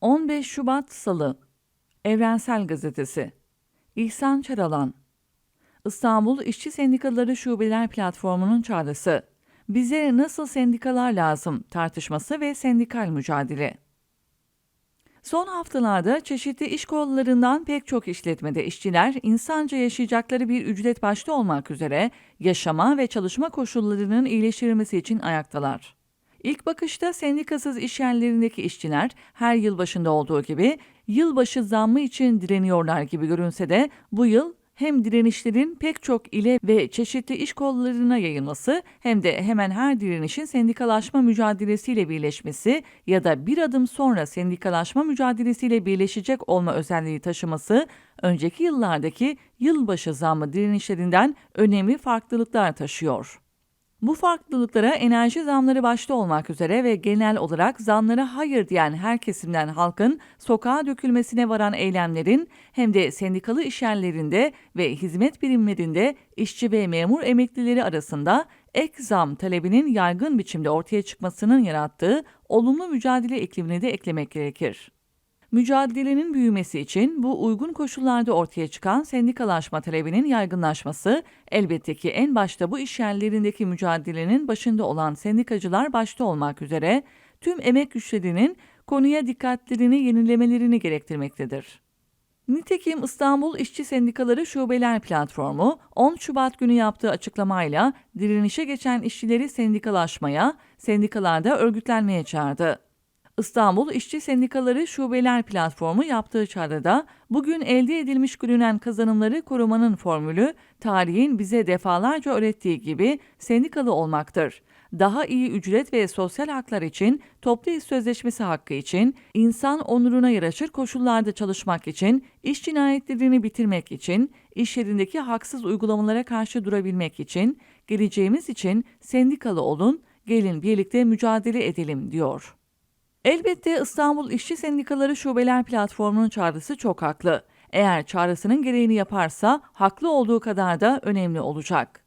15 Şubat Salı Evrensel Gazetesi İhsan Çaralan İstanbul İşçi Sendikaları Şubeler Platformu'nun çağrısı Bize nasıl sendikalar lazım tartışması ve sendikal mücadele Son haftalarda çeşitli iş kollarından pek çok işletmede işçiler insanca yaşayacakları bir ücret başta olmak üzere yaşama ve çalışma koşullarının iyileştirilmesi için ayaktalar. İlk bakışta sendikasız iş yerlerindeki işçiler her yıl başında olduğu gibi yılbaşı zammı için direniyorlar gibi görünse de bu yıl hem direnişlerin pek çok ile ve çeşitli iş kollarına yayılması hem de hemen her direnişin sendikalaşma mücadelesiyle birleşmesi ya da bir adım sonra sendikalaşma mücadelesiyle birleşecek olma özelliği taşıması önceki yıllardaki yılbaşı zammı direnişlerinden önemli farklılıklar taşıyor. Bu farklılıklara enerji zamları başta olmak üzere ve genel olarak zamlara hayır diyen her kesimden halkın sokağa dökülmesine varan eylemlerin hem de sendikalı işyerlerinde ve hizmet birimlerinde işçi ve memur emeklileri arasında ek zam talebinin yaygın biçimde ortaya çıkmasının yarattığı olumlu mücadele iklimini de eklemek gerekir. Mücadelenin büyümesi için bu uygun koşullarda ortaya çıkan sendikalaşma talebinin yaygınlaşması elbette ki en başta bu iş yerlerindeki mücadelenin başında olan sendikacılar başta olmak üzere tüm emek güçlerinin konuya dikkatlerini yenilemelerini gerektirmektedir. Nitekim İstanbul İşçi Sendikaları Şubeler Platformu 10 Şubat günü yaptığı açıklamayla direnişe geçen işçileri sendikalaşmaya, sendikalarda örgütlenmeye çağırdı. İstanbul İşçi Sendikaları Şubeler Platformu yaptığı çağrıda bugün elde edilmiş görünen kazanımları korumanın formülü tarihin bize defalarca öğrettiği gibi sendikalı olmaktır. Daha iyi ücret ve sosyal haklar için, toplu iş sözleşmesi hakkı için, insan onuruna yaraşır koşullarda çalışmak için, iş cinayetlerini bitirmek için, iş yerindeki haksız uygulamalara karşı durabilmek için, geleceğimiz için sendikalı olun, gelin birlikte mücadele edelim diyor. Elbette İstanbul İşçi Sendikaları Şubeler Platformu'nun çağrısı çok haklı. Eğer çağrısının gereğini yaparsa haklı olduğu kadar da önemli olacak.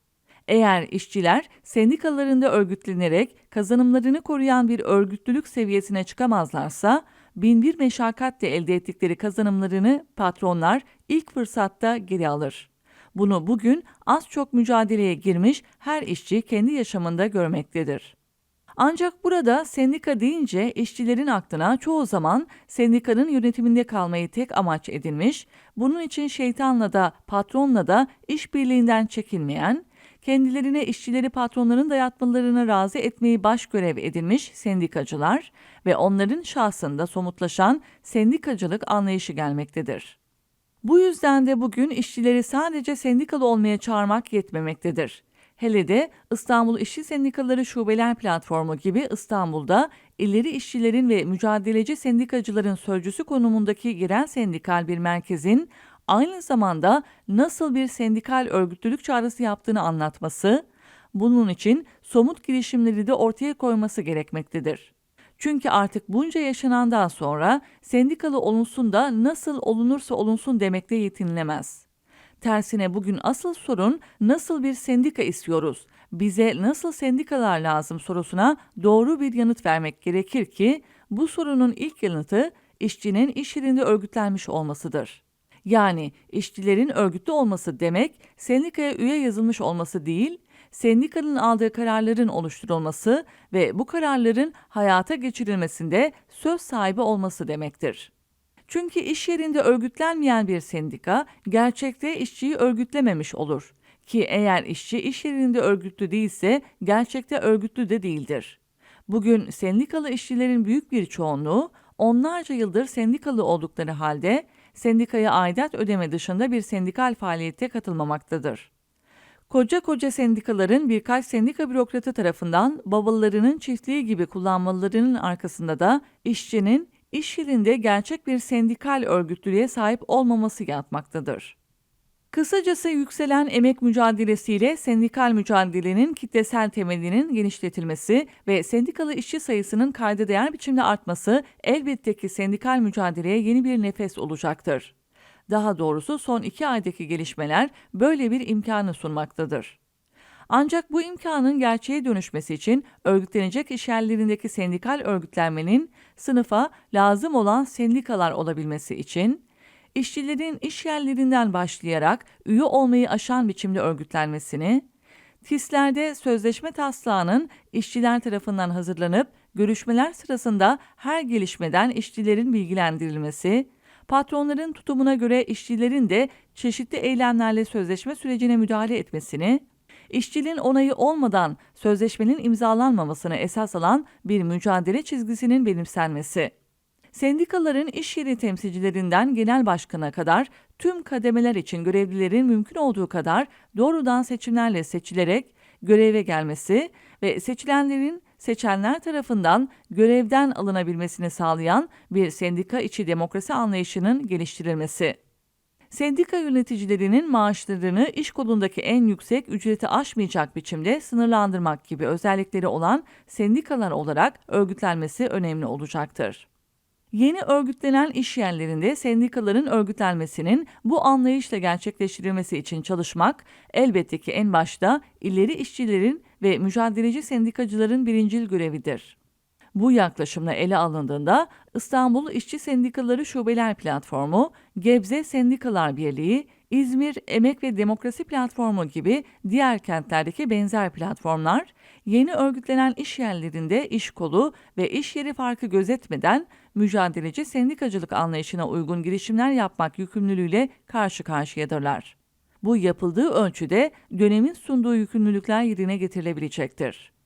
Eğer işçiler sendikalarında örgütlenerek kazanımlarını koruyan bir örgütlülük seviyesine çıkamazlarsa, binbir meşakkatle elde ettikleri kazanımlarını patronlar ilk fırsatta geri alır. Bunu bugün az çok mücadeleye girmiş her işçi kendi yaşamında görmektedir. Ancak burada sendika deyince işçilerin aklına çoğu zaman sendikanın yönetiminde kalmayı tek amaç edinmiş, bunun için şeytanla da patronla da işbirliğinden çekinmeyen, kendilerine işçileri patronların dayatmalarına razı etmeyi baş görev edinmiş sendikacılar ve onların şahsında somutlaşan sendikacılık anlayışı gelmektedir. Bu yüzden de bugün işçileri sadece sendikalı olmaya çağırmak yetmemektedir. Hele de İstanbul İşçi Sendikaları Şubeler Platformu gibi İstanbul'da ileri işçilerin ve mücadeleci sendikacıların sözcüsü konumundaki yerel sendikal bir merkezin aynı zamanda nasıl bir sendikal örgütlülük çağrısı yaptığını anlatması, bunun için somut girişimleri de ortaya koyması gerekmektedir. Çünkü artık bunca yaşanandan sonra sendikalı olunsun da nasıl olunursa olunsun demekle yetinilemez. Tersine bugün asıl sorun nasıl bir sendika istiyoruz? Bize nasıl sendikalar lazım sorusuna doğru bir yanıt vermek gerekir ki bu sorunun ilk yanıtı işçinin iş yerinde örgütlenmiş olmasıdır. Yani işçilerin örgütlü olması demek sendikaya üye yazılmış olması değil, sendikanın aldığı kararların oluşturulması ve bu kararların hayata geçirilmesinde söz sahibi olması demektir. Çünkü iş yerinde örgütlenmeyen bir sendika gerçekte işçiyi örgütlememiş olur. Ki eğer işçi iş yerinde örgütlü değilse gerçekte örgütlü de değildir. Bugün sendikalı işçilerin büyük bir çoğunluğu onlarca yıldır sendikalı oldukları halde sendikaya aidat ödeme dışında bir sendikal faaliyete katılmamaktadır. Koca koca sendikaların birkaç sendika bürokratı tarafından babalarının çiftliği gibi kullanmalarının arkasında da işçinin iş yerinde gerçek bir sendikal örgütlülüğe sahip olmaması yatmaktadır. Kısacası yükselen emek mücadelesiyle sendikal mücadelenin kitlesel temelinin genişletilmesi ve sendikalı işçi sayısının kayda değer biçimde artması elbette ki sendikal mücadeleye yeni bir nefes olacaktır. Daha doğrusu son iki aydaki gelişmeler böyle bir imkanı sunmaktadır. Ancak bu imkanın gerçeğe dönüşmesi için örgütlenecek işyerlerindeki sendikal örgütlenmenin sınıfa lazım olan sendikalar olabilmesi için işçilerin iş yerlerinden başlayarak üye olmayı aşan biçimde örgütlenmesini, TİS'lerde sözleşme taslağının işçiler tarafından hazırlanıp görüşmeler sırasında her gelişmeden işçilerin bilgilendirilmesi, patronların tutumuna göre işçilerin de çeşitli eylemlerle sözleşme sürecine müdahale etmesini, işçinin onayı olmadan sözleşmenin imzalanmamasını esas alan bir mücadele çizgisinin benimsenmesi. Sendikaların iş yeri temsilcilerinden genel başkana kadar tüm kademeler için görevlilerin mümkün olduğu kadar doğrudan seçimlerle seçilerek göreve gelmesi ve seçilenlerin seçenler tarafından görevden alınabilmesini sağlayan bir sendika içi demokrasi anlayışının geliştirilmesi. Sendika yöneticilerinin maaşlarını iş kolundaki en yüksek ücreti aşmayacak biçimde sınırlandırmak gibi özellikleri olan sendikalar olarak örgütlenmesi önemli olacaktır. Yeni örgütlenen iş yerlerinde sendikaların örgütlenmesinin bu anlayışla gerçekleştirilmesi için çalışmak elbette ki en başta ileri işçilerin ve mücadeleci sendikacıların birincil görevidir. Bu yaklaşımla ele alındığında İstanbul İşçi Sendikaları Şubeler Platformu, Gebze Sendikalar Birliği, İzmir Emek ve Demokrasi Platformu gibi diğer kentlerdeki benzer platformlar, yeni örgütlenen iş yerlerinde iş kolu ve iş yeri farkı gözetmeden mücadeleci sendikacılık anlayışına uygun girişimler yapmak yükümlülüğüyle karşı karşıyadırlar. Bu yapıldığı ölçüde dönemin sunduğu yükümlülükler yerine getirilebilecektir.